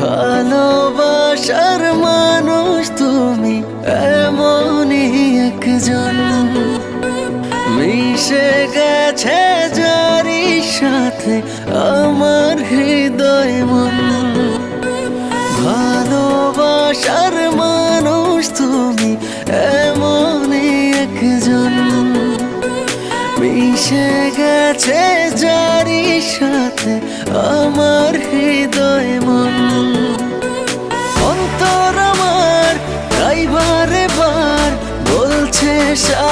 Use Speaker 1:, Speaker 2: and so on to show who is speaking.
Speaker 1: ভালোবাসার মানুষ তুমি, এমনই একজন। মিশে গেছে যারি সাথে আমার হৃদয় মন। ভালোবাসার মানুষ তুমি, এমনই একজন। মিশে গেছে যারি সাথে আমার হৃদয় মন। 手。